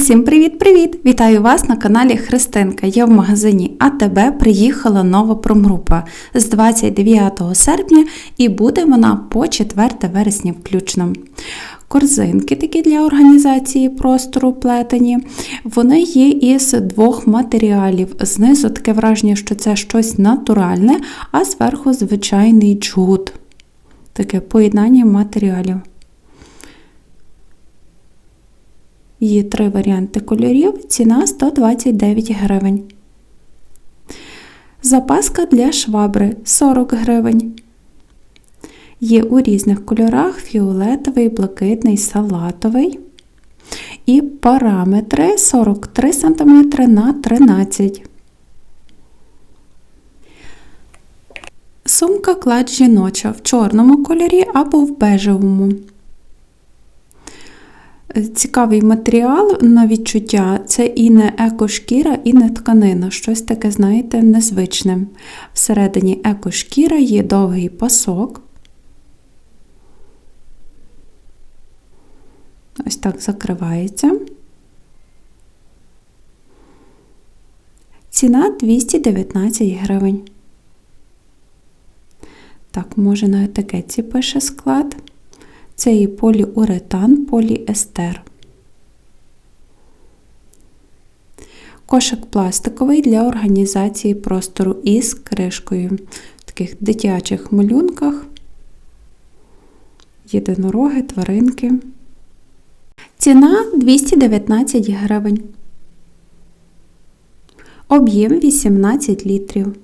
Усім привіт-привіт! Вітаю вас на каналі Христинка. Я в магазині АТБ приїхала нова промгрупа з 29 серпня і буде вона по 4 вересня включно. Корзинки такі для організації простору плетені. Вони є із двох матеріалів. Знизу таке враження, що це щось натуральне, а зверху звичайний джгут. Таке поєднання матеріалів. Є три варіанти кольорів, ціна 129 гривень. Запаска для швабри 40 гривень. Є у різних кольорах фіолетовий, блакитний, салатовий. І параметри 43 см на 13 Сумка клад жіноча в чорному кольорі або в бежевому. Цікавий матеріал на відчуття це і не екошкіра, і не тканина. Щось таке, знаєте, незвичне. Всередині екошкіра є довгий пасок. Ось так закривається. Ціна 219 гривень. Так, може на етикетці пише склад. Це і поліуретан, поліестер. Кошик пластиковий для організації простору із кришкою. В таких дитячих малюнках, єдинороги, тваринки. Ціна 219 гривень. Об'єм 18 літрів.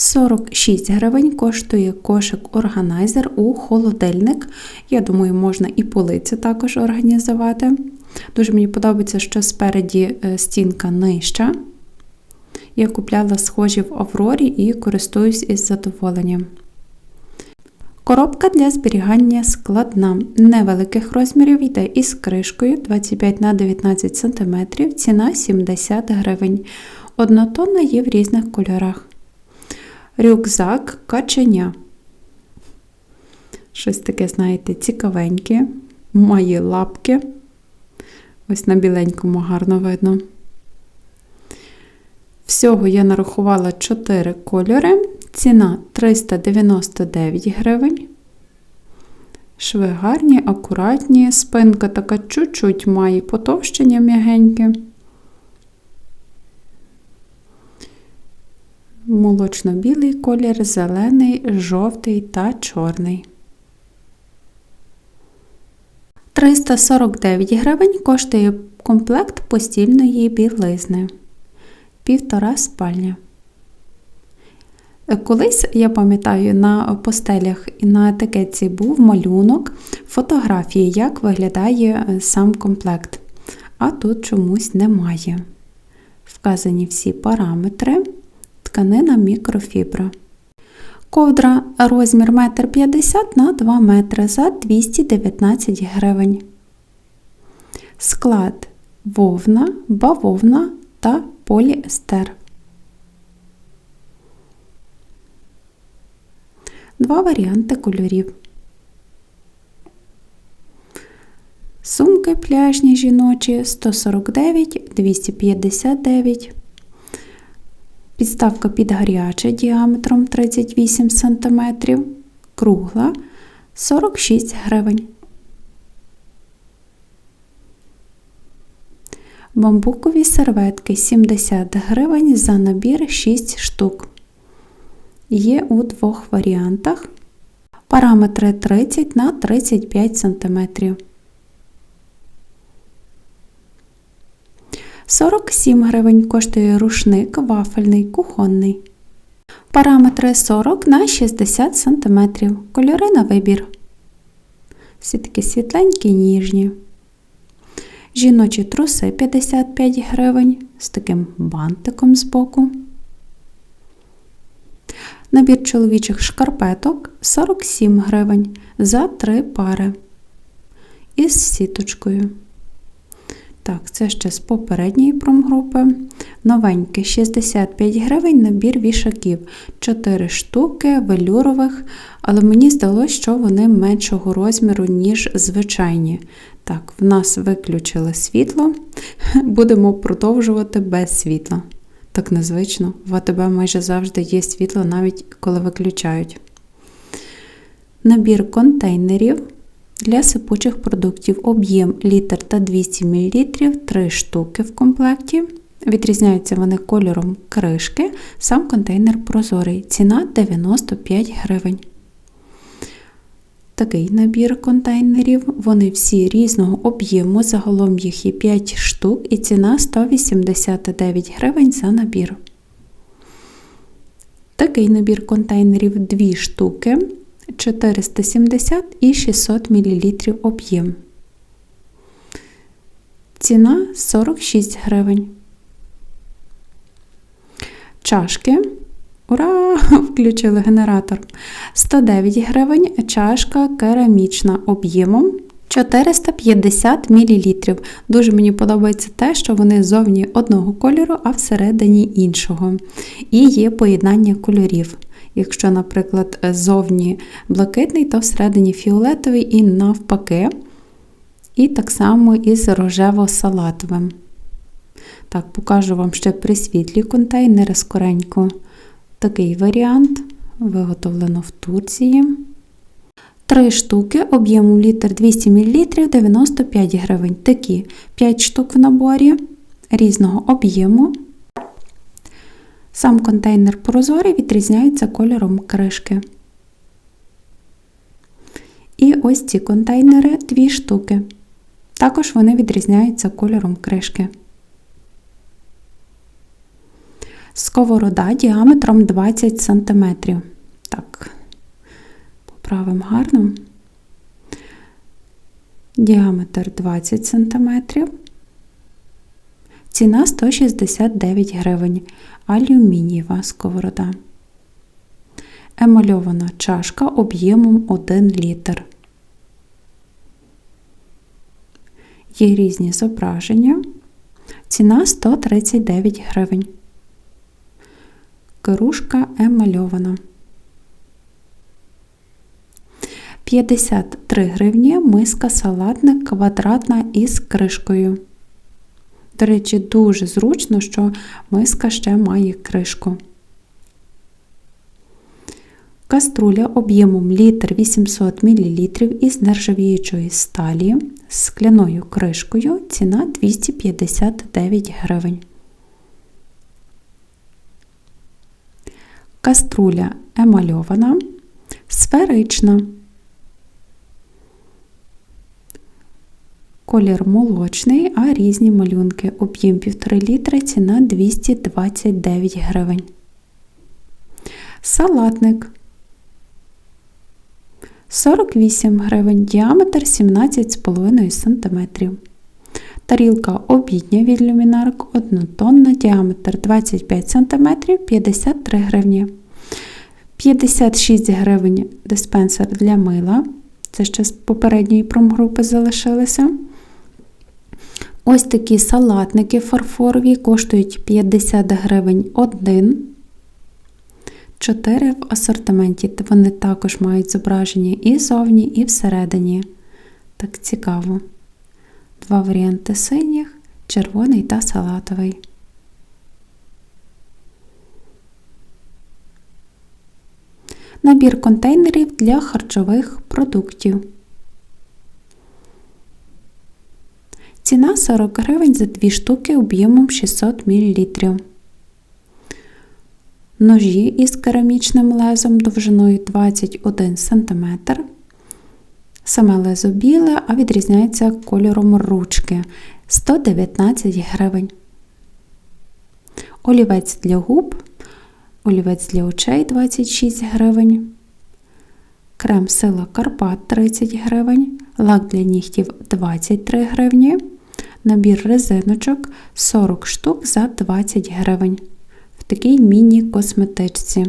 46 гривень коштує кошик органайзер у холодильник. Я думаю, можна і полиці також організувати. Дуже мені подобається, що спереді е, стінка нижча. Я купляла схожі в Аврорі і користуюсь із задоволенням. Коробка для зберігання складна. Невеликих розмірів йде із кришкою 25 на 19 см, ціна 70 гривень. Однотонна є в різних кольорах. Рюкзак каченя. Щось таке, знаєте, цікавеньке. Має лапки. Ось на біленькому гарно видно. Всього я нарахувала 4 кольори. Ціна 399 гривень. Шви гарні, акуратні, спинка така чуть-чуть має потовщення м'ягеньке. Молочно-білий колір, зелений, жовтий та чорний. 349 гривень коштує комплект постільної білизни. Півтора спальня. Колись, я пам'ятаю, на постелях і на етикетці був малюнок фотографії, як виглядає е, сам комплект. А тут чомусь немає. Вказані всі параметри, тканина мікрофібра. Ковдра розмір 1,50 м на 2 метри за 219 гривень. Склад вовна, бавовна та поліестер. Два варіанти кольорів. Сумки пляжні жіночі 149, 259. Підставка під гаряче діаметром 38 см. Кругла 46 гривень. Бамбукові серветки 70 гривень за набір 6 штук є у двох варіантах. Параметри 30 на 35 см. 47 гривень коштує рушник вафельний кухонний. Параметри 40 на 60 см. Кольори на вибір. Всі такі світленькі, ніжні. Жіночі труси 55 гривень з таким бантиком збоку. Набір чоловічих шкарпеток 47 гривень за 3 пари. Із сіточкою. Так, це ще з попередньої промгрупи. Новенький 65 гривень набір вішаків. 4 штуки велюрових, але мені здалося, що вони меншого розміру, ніж звичайні. Так, в нас виключили світло. будемо продовжувати без світла. Так незвично, в АТБ майже завжди є світло, навіть коли виключають. Набір контейнерів для сипучих продуктів об'єм літр та 200 мл 3 штуки в комплекті. Відрізняються вони кольором кришки, сам контейнер прозорий. Ціна 95 гривень. Такий набір контейнерів. Вони всі різного об'єму, загалом їх є 5 штук і ціна 189 гривень за набір. Такий набір контейнерів 2 штуки 470 і 600 мл об'єм. Ціна 46 гривень. Чашки. Ура! Включили генератор. 109 гривень чашка керамічна об'ємом 450 мл. Дуже мені подобається те, що вони зовні одного кольору, а всередині іншого. І є поєднання кольорів. Якщо, наприклад, зовні блакитний, то всередині фіолетовий і навпаки. І так само із рожево-салатовим. Так, покажу вам ще при світлі контейнери скоренько. Такий варіант виготовлено в Турції. Три штуки об'ємом літр 200 мл 95 гривень. Такі 5 штук в наборі різного об'єму. Сам контейнер прозорий відрізняється кольором кришки. І ось ці контейнери дві штуки. Також вони відрізняються кольором кришки. Сковорода діаметром 20 см. Так, поправимо гарно. Діаметр 20 см. Ціна 169 гривень. Алюмінієва сковорода. Емальована чашка об'ємом 1 літр. Є різні зображення. Ціна 139 гривень. Керушка емальована. 53 гривні миска салатник квадратна із кришкою. До речі, дуже зручно, що миска ще має кришку. Каструля об'ємом літр 800 мл із нержавіючої сталі з скляною кришкою ціна 259 гривень. Каструля емальована, сферична. Колір молочний, а різні малюнки. Об'єм 1,5 літра, ціна 229 гривень. Салатник 48 гривень, діаметр 17,5 см. Тарілка обідня від люмінарк однотонна, діаметр 25 см 53 гривні. 56 гривень диспенсер для мила. Це ще з попередньої промгрупи залишилися. Ось такі салатники фарфорові коштують 50 гривень один. 4 в асортименті. Вони також мають зображення і зовні, і всередині. Так цікаво. Два варіанти синіх, червоний та салатовий. Набір контейнерів для харчових продуктів. Ціна 40 гривень за 2 штуки об'ємом 600 мл. Ножі із керамічним лезом довжиною 21 см. Саме лезо біле, а відрізняється кольором ручки 119 гривень. Олівець для губ, олівець для очей 26 гривень. Крем сила Карпат 30 гривень, лак для нігтів 23 гривні. Набір резиночок 40 штук за 20 гривень. В такій міні-косметичці.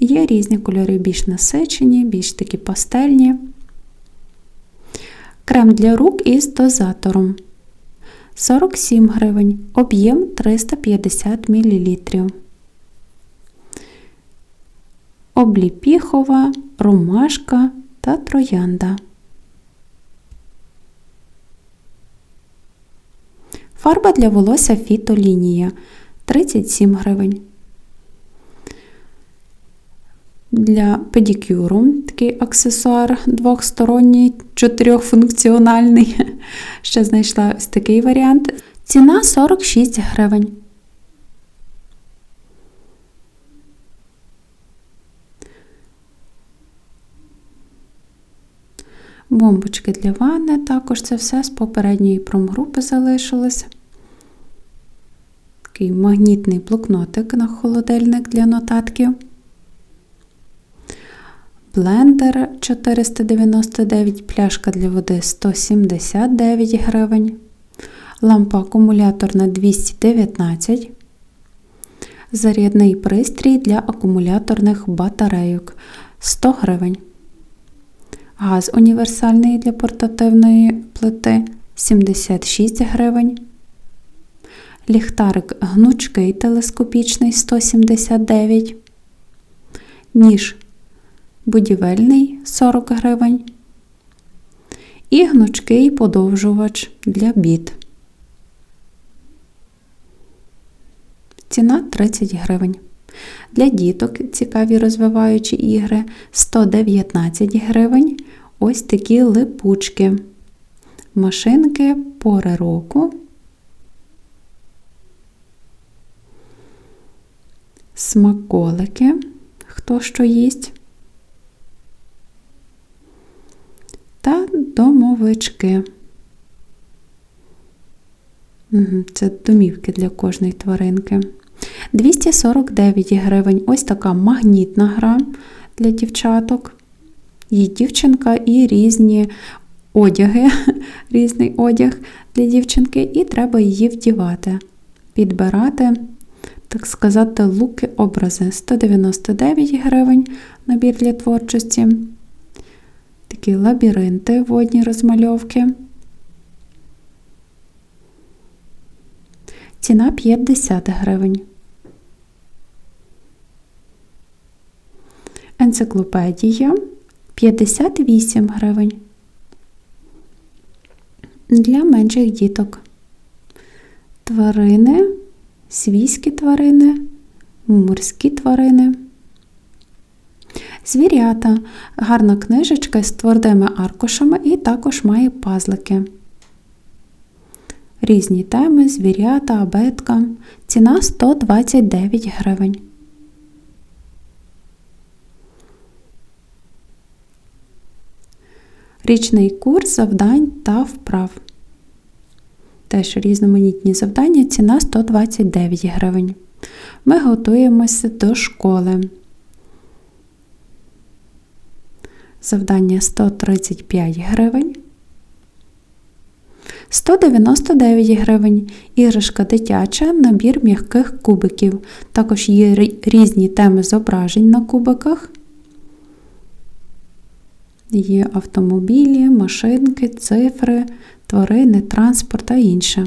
Є різні кольори, більш насичені, більш такі пастельні. Крем для рук із дозатором 47 гривень, об'єм 350 мл. Обліпіхова, ромашка та троянда. Фарба для волосся фітолінія 37 гривень. Для педикюру такий аксесуар двохсторонній, чотирьохфункціональний. Ще знайшла ось такий варіант. Ціна 46 гривень. Бомбочки для ванни, також це все з попередньої промгрупи залишилось. Такий магнітний блокнотик на холодильник для нотатків. Блендер 499, пляшка для води 179 гривень. Лампа акумуляторна 219. Зарядний пристрій для акумуляторних батарейок 100 гривень. Газ універсальний для портативної плити 76 гривень. Ліхтарик гнучкий телескопічний 179. Ніж будівельний 40 гривень. І гнучкий подовжувач для біт. Ціна 30 гривень. Для діток цікаві розвиваючі ігри 119 гривень. Ось такі липучки. Машинки пори року. Смаколики. Хто що їсть. Та домовички. Це домівки для кожної тваринки. 249 гривень. Ось така магнітна гра для дівчаток. Є дівчинка і різні одяги, різний одяг для дівчинки, і треба її вдівати, підбирати, так сказати, луки, образи. 199 гривень набір для творчості. Такі лабіринти, водні розмальовки. Ціна 50 гривень. Енциклопедія 58 гривень. Для менших діток. Тварини, свійські тварини, морські тварини. Звірята. Гарна книжечка з твердими аркушами і також має пазлики. Різні теми, звірята, абетка. Ціна 129 гривень. Річний курс завдань та вправ. Теж різноманітні завдання, ціна 129 гривень. Ми готуємося до школи. Завдання 135 гривень. 199 гривень. Іграшка дитяча, набір м'яких кубиків. Також є різні теми зображень на кубиках. Є автомобілі, машинки, цифри, тварини, транспорт та інше.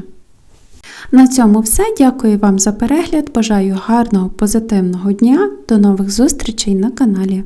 На цьому все. Дякую вам за перегляд. Бажаю гарного позитивного дня. До нових зустрічей на каналі.